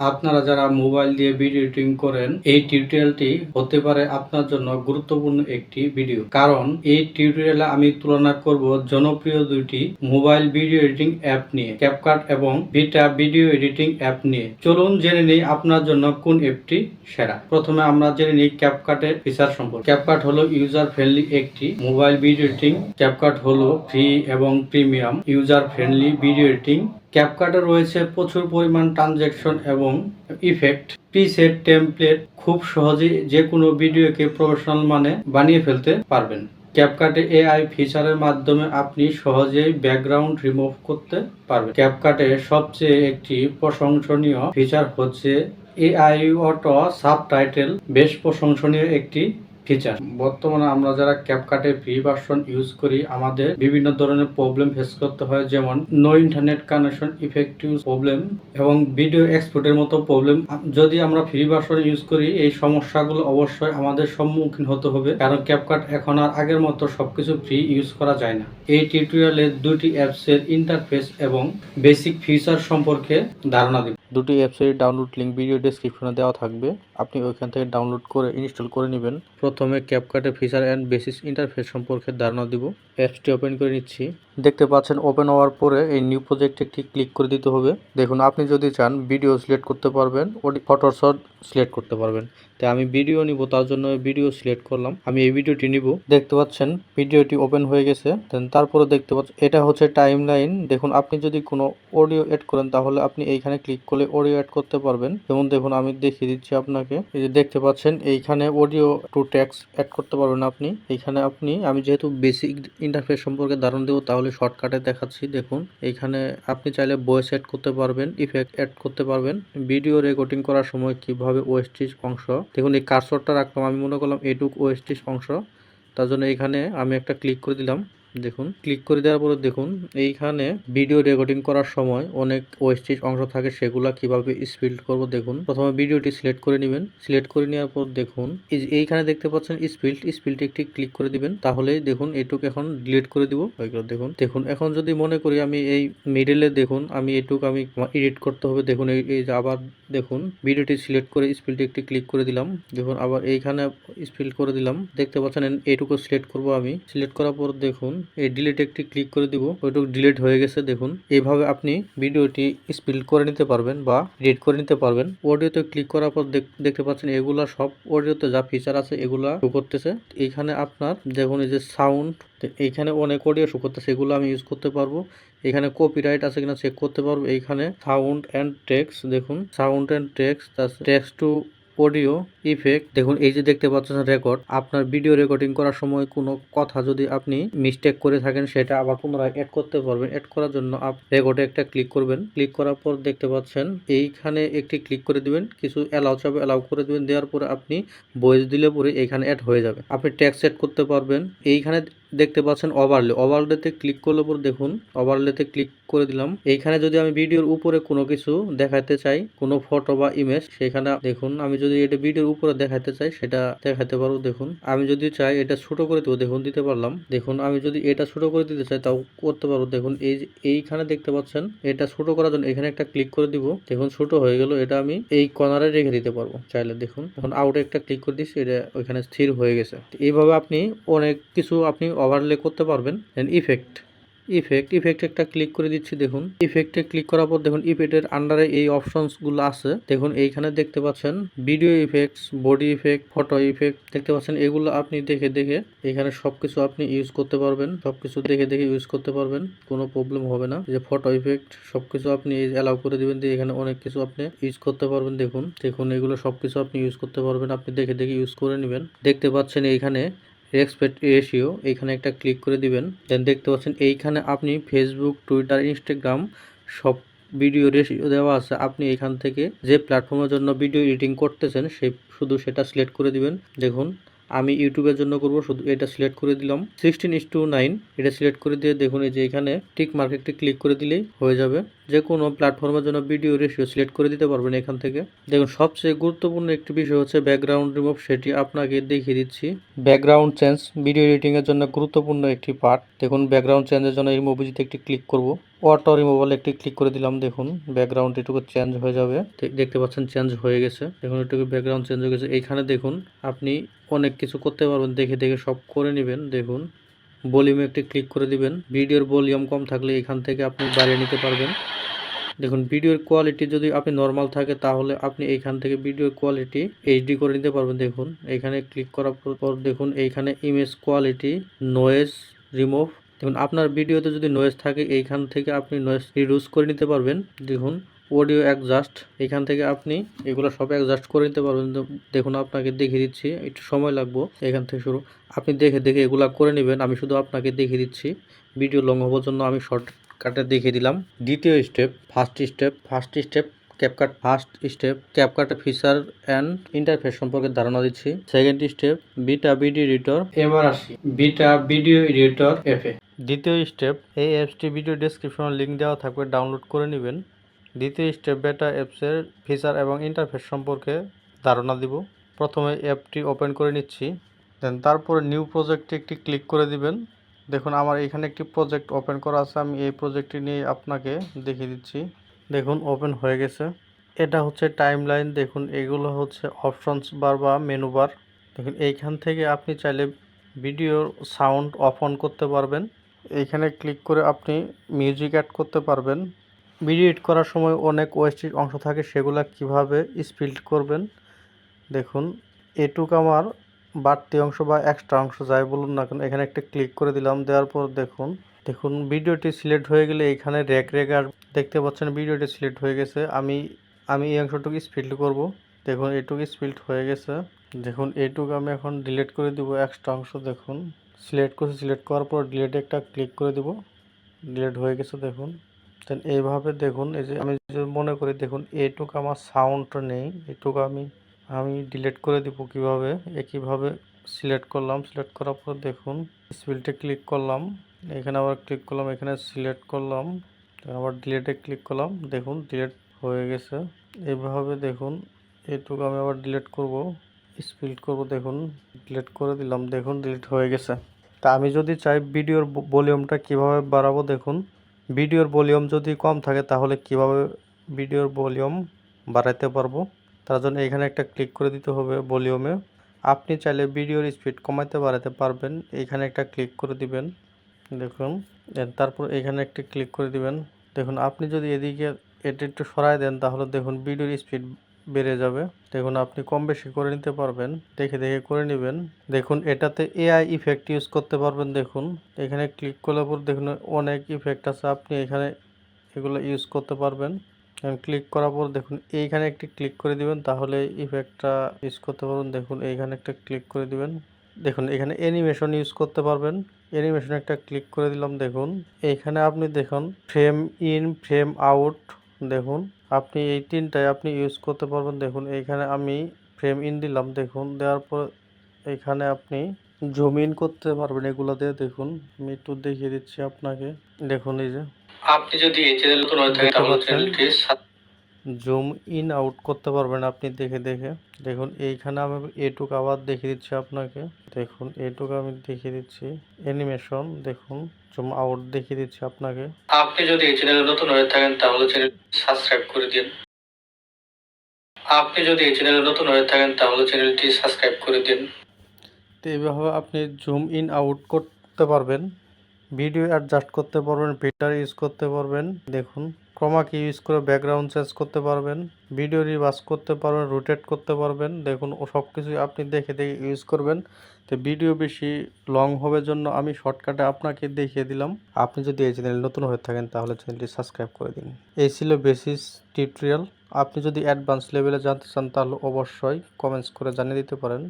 আপনারা যারা মোবাইল দিয়ে ভিডিও এডিটিং করেন, এই টিউটোরিয়ালটি হতে পারে আপনার জন্য গুরুত্বপূর্ণ একটি ভিডিও কারণ এই টিউটোরিয়ালে আমি তুলনা করব জনপ্রিয় দুইটি মোবাইল ভিডিও এডিটিং অ্যাপ নিয়ে ক্যাপকাট এবং ভিটা ভিডিও এডিটিং অ্যাপ নিয়ে। চলুন জেনে নিই আপনার জন্য কোন অ্যাপটি সেরা। প্রথমে আমরা জেনে নিই ক্যাপকাটের ফিচার সম্পর্কে। ক্যাপকাট হলো ইউজার ফ্রেন্ডলি একটি মোবাইল ভিডিও এডিটিং ক্যাপকাট হলো ফ্রি এবং premium user friendly video editing ক্যাপকাটে রয়েছে, প্রচুর পরিমাণ ট্রানজ্যাকশন এবং ইফেক্ট প্রিসেট টেমপ্লেট খুব সহজেই যে কোনো ভিডিওকে প্রফেশনাল মানে বানিয়ে ফেলতে পারবেন। ক্যাপকাটে এআই ফিচারের মাধ্যমে আপনি সহজেই ব্যাকগ্রাউন্ড রিমুভ করতে পারবেন। ক্যাপকাটে সবচেয়ে একটি প্রশংসনীয় ফিচার হচ্ছে এআই অটো সাবটাইটেল বেশ প্রশংসনীয় একটি ফিচার বর্তমানে আমরা যারা ক্যাপকাটে ফ্রি ভার্সন ইউজ করি, আমাদের বিভিন্ন ধরনের প্রবলেম ফেস করতে হয়, যেমন no internet connection effective problem এবং ভিডিও এক্সপোর্টের মতো প্রবলেম যদি আমরা ফ্রি ভার্সন ইউজ করি, এই সমস্যাগুলো অবশ্যই আমাদের সম্মুখীন হতে হবে, কারণ ক্যাপকাট এখন আর আগের মতো সবকিছু ফ্রি ইউজ করা যায় না। এই টিউটোরিয়ালে দুটি অ্যাপসের ইন্টারফেস এবং বেসিক ফিচার সম্পর্কে ধারণা দিব। দুটি অ্যাপসের ডাউনলোড লিঙ্ক ভিডিও ডিসক্রিপশনে দেওয়া থাকবে। আপনি ওইখান থেকে ডাউনলোড করে ইনস্টল করে নেবেন। প্রথমে ক্যাপকার্টের ফিচার অ্যান্ড বেসিস ইন্টারফেস সম্পর্কে ধারণা দিব। অ্যাপসটি ওপেন করে নিচ্ছি। দেখতে পাচ্ছেন ওপেন হওয়ার পরে এই নিউ প্রজেক্টে একটি ক্লিক করে দিতে হবে। দেখুন, আপনি যদি চান ভিডিও সিলেক্ট করতে পারবেন ফটোশট সিলেক্ট করতে পারবেন। তাই আমি ভিডিও নিব, তার জন্য ভিডিও সিলেক্ট করলাম। আমি এই ভিডিওটি নিব। দেখতে পাচ্ছেন ভিডিওটি ওপেন হয়ে গেছে। দেন তারপরে দেখতে পাচ্ছেন এটা হচ্ছে টাইম লাইন দেখুন, আপনি যদি কোনো অডিও এড করেন, তাহলে আপনি এইখানে ক্লিক করলে অডিও অ্যাড করতে পারবেন। যেমন দেখুন, আমি দেখিয়ে দিচ্ছি আপনাকে। এই যে দেখতে পাচ্ছেন, এইখানে অডিও টু ট্যাক্স অ্যাড করতে পারবেন আপনি। এইখানে আপনি, আমি যেহেতু বেসিক ইন্টারফেস সম্পর্কে ধারণ দেবো, তাহলে শর্টকাটে দেখাচ্ছি, দেখুন। এখানে আপনি চাইলে বয়েস অ্যাড করতে পারবেন ইফেক্ট অ্যাড করতে পারবেন। ভিডিও রেকর্ডিং করার সময় কীভাবে ওয়েস্টিজ অংশ? দেখুন, এই কার্সরটা রাখলাম, আমি মনে করলাম এটুক ওয়েস্টিজ অংশ। তার জন্য এখানে আমি একটা ক্লিক করে দিলাম। দেখুন ক্লিক করে দেওয়ার পরে দেখুন, এইখানে ভিডিও রেকর্ডিং করার সময় অনেক ওয়েস্টেজ অংশ থাকে, সেগুলা কীভাবে স্পিল্ড করব দেখুন। প্রথমে ভিডিওটি সিলেক্ট করে নেবেন। সিলেক্ট করে নেওয়ার পর দেখুন এইখানে দেখতে পাচ্ছেন স্পিল্ড স্পিল্ড একটি ক্লিক করে দিবেন। তাহলেই দেখুন, এটুক এখন ডিলিট করে দিব। দেখুন। দেখুন, এখন যদি মনে করি আমি এই মিডলে দেখুন, আমি এটুক আমি এডিট করতে হবে। দেখুন, এই আবার দেখুন, ভিডিওটি সিলেক্ট করে স্পিল্ড একটি ক্লিক করে দিলাম। দেখুন, আবার এইখানে স্পিল্ড করে দিলাম। দেখতে পাচ্ছেন, এইটুকু সিলেক্ট করব আমি। সিলেক্ট করার পর দেখুন, এই ডিলিট একটি ক্লিক করে দিব। ওইটুকু ডিলিট হয়ে গেছে, দেখুন। এইভাবে আপনি ভিডিওটি স্পিল্ড করে নিতে পারবেন বা এডিট করে নিতে পারবেন। অডিওতে ক্লিক করার পর দেখ- দেখতে পাচ্ছেন, এগুলা সব অডিওতে যা ফিচার আছে, এগুলা করতেছে। এইখানে আপনার, দেখুন, এই যে সাউন্ড এইখানে অনেক অডিও শো করতেছে সেগুলো আমি ইউজ করতে পারব। এখানে কপিরাইট আছে কিনা চেক করতে পারব। এইখানে সাউন্ড অ্যান্ড টেক্স দেখুন। Sound and text text to audio effect দেখুন, এই যে দেখতে পাচ্ছেন রেকর্ড আপনার ভিডিও রেকর্ডিং করার সময় কোনো কথা যদি আপনি মিস্টেক করে থাকেন, সেটা আবার পুনরায় অ্যাড করতে পারবেন। অ্যাড করার জন্য আপ রেকর্ডে একটা ক্লিক করবেন। ক্লিক করার পর দেখতে পাচ্ছেন, এইখানে একটি ক্লিক করে দিবেন। কিছু অ্যালাউ চাবে অ্যালাউ করে দিবেন। দেওয়ার পরে আপনি ভয়েস দিলে পরে এইখানে অ্যাড হয়ে যাবে। আপনি ট্যাক্স সেট করতে পারবেন। এইখানে দেখতে পাচ্ছেন ওভারলে ওভারলেতে ক্লিক করলে পর দেখুন ওভারলেতে ক্লিক করে দিলাম। এইখানে যদি আমি ভিডিওর উপরে কোনো কিছু দেখাতে চাই, কোনো ফটো বা ইমেজ সেখানে দেখুন, আমি যদি এটা ভিডিওর উপরে দেখাতে চাই, সেটা দেখাতে পারব দেখুন। আমি যদি চাই এটা ছোট করে দেবো দেখুন, দিতে পারলাম। দেখুন, আমি যদি এটা ছোট করে দিতে চাই, তাও করতে পারব দেখুন, এই এইখানে দেখতে পাচ্ছেন, এটা ছোট করার জন্য এখানে একটা ক্লিক করে দিব। দেখুন, ছোট হয়ে গেল, এটা আমি এই কর্নারে রেখে দিতে পারব। চাইলে দেখুন, এখন আউটে একটা ক্লিক করে দিচ্ছি এটা ওইখানে স্থির হয়ে গেছে। এইভাবে আপনি অনেক কিছু আপনি ওভারলে করতে পারবেন ইফেক্ট ইফেক্ট ইফেক্ট একটা ক্লিক করে দিচ্ছি, দেখুন। ইফেক্টে ক্লিক করার পর দেখুন ইফেক্টের আন্ডারে এই অপশনসগুলো আছে। দেখুন, এইখানে দেখতে পাচ্ছেন video effects body effect photo effect দেখতে পাচ্ছেন, এগুলো আপনি দেখে দেখে এখানে সবকিছু আপনি ইউজ করতে পারবেন। সবকিছু দেখে দেখে ইউজ করতে পারবেন, কোনো প্রবলেম হবে না। যে ফটো ইফেক্ট সবকিছু আপনি অ্যালাউ করে দিবেন, দিয়ে এখানে অনেক কিছু আপনি ইউজ করতে পারবেন, দেখুন। দেখুন, এগুলো সবকিছু আপনি ইউজ করতে পারবেন, আপনি দেখে দেখে ইউজ করে নেবেন। দেখতে পাচ্ছেন এইখানে রেসপেক্ট রেশিও এইখানে একটা ক্লিক করে দিবেন। দেন দেখতে পাচ্ছেন, এইখানে আপনি ফেসবুক টুইটার ইনস্টাগ্রাম সব ভিডিও রেশিও দেওয়া আছে। আপনি এখান থেকে যে প্ল্যাটফর্মের জন্য ভিডিও এডিটিং করতেছেন সেই শুধু সেটা সিলেক্ট করে দিবেন। দেখুন আমি ইউটিউবের জন্য করব, শুধু এটা সিলেক্ট করে দিলাম। সিক্সটিন ইস টু নাইন এটা সিলেক্ট করে দিয়ে দেখুন এই যে এখানে টিক মার্ক একটি ক্লিক করে দিলেই হয়ে যাবে। যে কোনো প্ল্যাটফর্মের জন্য ভিডিও রেশিও সিলেক্ট করে দিতে পারবেন এখান থেকে। দেখুন, সবচেয়ে গুরুত্বপূর্ণ একটি বিষয় হচ্ছে ব্যাকগ্রাউন্ড রিমুভ সেটি আপনাকে দেখিয়ে দিচ্ছি। ব্যাকগ্রাউন্ড চেঞ্জ ভিডিও এডিটিংয়ের জন্য গুরুত্বপূর্ণ একটি পার্ট দেখুন ব্যাকগ্রাউন্ড চেঞ্জের জন্য এই মুভিজিতে একটি ক্লিক করব। অটো রিমুভাল একটি ক্লিক করে দিলাম, দেখুন ব্যাকগ্রাউন্ড এটুকু চেঞ্জ হয়ে যাবে। দেখতে পাচ্ছেন চেঞ্জ হয়ে গেছে। দেখুন, এটুকু ব্যাকগ্রাউন্ড চেঞ্জ হয়ে গেছে। এইখানে দেখুন, আপনি অনেক কিছু করতে পারবেন, দেখে দেখে সব করে নেবেন। দেখুন ভলিউমে একটি ক্লিক করে দিবেন। ভিডিওর ভলিউম কম থাকলে এখান থেকে আপনি বাড়িয়ে নিতে পারবেন। দেখুন, ভিডিওর কোয়ালিটি যদি আপনি নর্মাল থাকে, তাহলে আপনি এইখান থেকে ভিডিওর কোয়ালিটি এইচডি করে নিতে পারবেন। দেখুন, এখানে ক্লিক করার পর দেখুন, এইখানে ইমেজ কোয়ালিটি নয়েজ রিমুভ দেখুন, আপনার ভিডিওতে যদি নয়েজ থাকে, এইখান থেকে আপনি নয়েজ রিডিউস করে নিতে পারবেন। দেখুন অডিও অ্যাডজাস্ট এখান থেকে আপনি এগুলো সব অ্যাডজাস্ট করে নিতে পারবেন। দেখুন, আপনাকে দেখিয়ে দিচ্ছি, একটু সময় লাগবো এখান থেকে শুরু। আপনি দেখে দেখে এগুলো করে নেবেন, আমি শুধু আপনাকে দেখিয়ে দিচ্ছি। ভিডিও লং হবার জন্য আমি শর্ট কাটে দেখিয়ে দিলাম। দ্বিতীয় step first step first step CapCut first step CapCut feature and interface সম্পর্কে ধারণা দিচ্ছি। Second step Vita BD editor এবার আসি। বিটা ভিডিও এডিটর এফে দ্বিতীয় স্টেপ, এই অ্যাপসটি ভিডিও ডেসক্রিপশনে লিঙ্ক দেওয়া থাকবে, ডাউনলোড করে নেবেন। দ্বিতীয় স্টেপ, বেটা অ্যাপসের ফিচার এবং ইন্টারফেস সম্পর্কে ধারণা দিব। প্রথমে অ্যাপটি ওপেন করে নিচ্ছি, দেন তারপরে নিউ প্রজেক্টে একটি ক্লিক করে দিবেন। দেখুন, আমার এখানে একটি প্রজেক্ট ওপেন করা আছে, আমি এই প্রজেক্টটি নিয়ে আপনাকে দেখিয়ে দিচ্ছি। দেখুন, ওপেন হয়ে গেছে। এটা হচ্ছে টাইমলাইন, দেখুন, এগুলো হচ্ছে অপশনস বার বা মেনু বার। দেখুন, এইখান থেকে আপনি চাইলে ভিডিওর সাউন্ড অফ অন করতে পারবেন। এইখানে ক্লিক করে আপনি মিউজিক অ্যাড করতে পারবেন। ভিডিও এডিট করার সময় অনেক ওয়েস্টেজ অংশ থাকে, সেগুলো কীভাবে স্পিল্ড করবেন? দেখুন, এটুক আমার বাড়তি অংশ বা এক্সট্রা অংশ যাই বলুন না কেন, এখানে একটা ক্লিক করে দিলাম, দেওয়ার পর দেখুন দেখুন ভিডিওটি সিলেক্ট হয়ে গেলে এখানে রেক রেক আর দেখতে পাচ্ছেন ভিডিওটি সিলেক্ট হয়ে গেছে। আমি আমি এই অংশটুকু স্পিল্ড করব। দেখুন, এটুকু স্পিল্ড হয়ে গেছে। দেখুন এইটুকু আমি এখন ডিলিট করে দিব এক্সট্রা অংশ, দেখুন। সিলেক্ট করছি সিলেক্ট করার পর ডিলেটে একটা ক্লিক করে দিব। ডিলেট হয়ে গেছে, দেখুন। দেন এইভাবে দেখুন, এই যে আমি মনে করি, দেখুন, এইটুকু আমার সাউন্ডটা নেই, এইটুকু আমি আমি ডিলেট করে দিব কীভাবে? একইভাবে সিলেক্ট করলাম সিলেক্ট করার পর দেখুন স্পিলটে ক্লিক করলাম। এখানে আবার ক্লিক করলাম, এখানে সিলেক্ট করলাম। আবার ডিলেটে ক্লিক করলাম, দেখুন ডিলেট হয়ে গেছে। এইভাবে দেখুন, এইটুকু আমি আবার ডিলেট করব স্পিল্ড করব, দেখুন ডিলেট করে দিলাম, দেখুন ডিলিট হয়ে গেছে। তা আমি যদি চাই ভিডিওর ভলিউমটা কীভাবে বাড়াবো দেখুন। ভিডিওর ভলিউম যদি কম থাকে তাহলে কীভাবে ভিডিওর ভলিউম বাড়াইতে পারব? তার জন্য এখানে একটা ক্লিক করে দিতে হবে ভলিউমে। আপনি চাইলে ভিডিওর স্পিড কমাইতে বাড়াতে পারবেন। এইখানে একটা ক্লিক করে দিবেন। দেখুন তারপর এখানে একটা ক্লিক করে দিবেন। দেখুন, আপনি যদি এদিকে এটা একটু সরাই দেন তাহলে দেখুন ভিডিওর স্পিড বেড়ে যাবে। দেখুন, আপনি কম বেশি করে নিতে পারবেন। দেখে দেখে করে নেবেন। দেখুন, এটাতে এআই ইফেক্ট ইউজ করতে পারবেন। দেখুন, এখানে ক্লিক করলে পর দেখুন, অনেক ইফেক্ট আছে। আপনি এখানে এগুলো ইউজ করতে পারবেন। ক্লিক করার পর দেখুন, এইখানে একটি ক্লিক করে দিবেন। তাহলে ইফেক্টটা ইউজ করতে পারবেন। দেখুন, এইখানে একটা ক্লিক করে দিবেন। দেখুন, এখানে অ্যানিমেশন ইউজ করতে পারবেন। অ্যানিমেশন একটা ক্লিক করে দিলাম। দেখুন এইখানে আপনি দেখুন ফ্রেম ইন ফ্রেম আউট দেখুন। আপনি এই তিনটায় আপনি ইউজ করতে পারবেন। দেখুন এখানে আমি ফ্রেম ইন দিলাম। দেখুন দেওয়ার পর এখানে আপনি জুম ইন করতে পারবেন এগুলো দিয়ে। দেখুন আমি একটু দেখিয়ে দিচ্ছি আপনাকে। দেখুন এই যে। আপনি যদি এই চ্যানেল নতুন হয়ে থাকেন তাহলে চ্যানেলটি জুম ইন আউট করতে পারবেন আপনি দেখে দেখে। দেখুন এইখানে আমি এটুক আবার দেখিয়ে দিচ্ছি আপনাকে। দেখুন এটুক আমি দেখিয়ে দিচ্ছি। অ্যানিমেশন দেখুন জুম আউট দেখিয়ে দিচ্ছি আপনাকে। আপনি যদি এই চ্যানেলে নতুন হয়ে থাকেন তাহলে চ্যানেল সাবস্ক্রাইব করে দিন। আপনি যদি এই চ্যানেলে নতুন হয়ে থাকেন তাহলে চ্যানেলটি সাবস্ক্রাইব করে দিন। তো এইভাবে আপনি জুম ইন আউট করতে পারবেন। ভিডিও অ্যাডজাস্ট করতে পারবেন ফিল্টার ইউজ করতে পারবেন। দেখুন ক্রমাকে ইউজ করে ব্যাকগ্রাউন্ড চেঞ্জ করতে পারবেন? ভিডিও রিভার্স করতে পারবেন রোটেট করতে পারবেন। দেখুন, ও সব কিছুই আপনি দেখে দেখে ইউজ করবেন। তো ভিডিও বেশি লং হবে জন্য আমি শর্টকাটে আপনাকে দেখিয়ে দিলাম। আপনি যদি এই চ্যানেল নতুন হয়ে থাকেন, তাহলে চ্যানেলটি সাবস্ক্রাইব করে দিন। এই ছিল বেসিস টিউটোরিয়াল আপনি যদি অ্যাডভান্স লেভেলে জানতে চান, তাহলে অবশ্যই কমেন্টস করে জানিয়ে দিতে পারেন।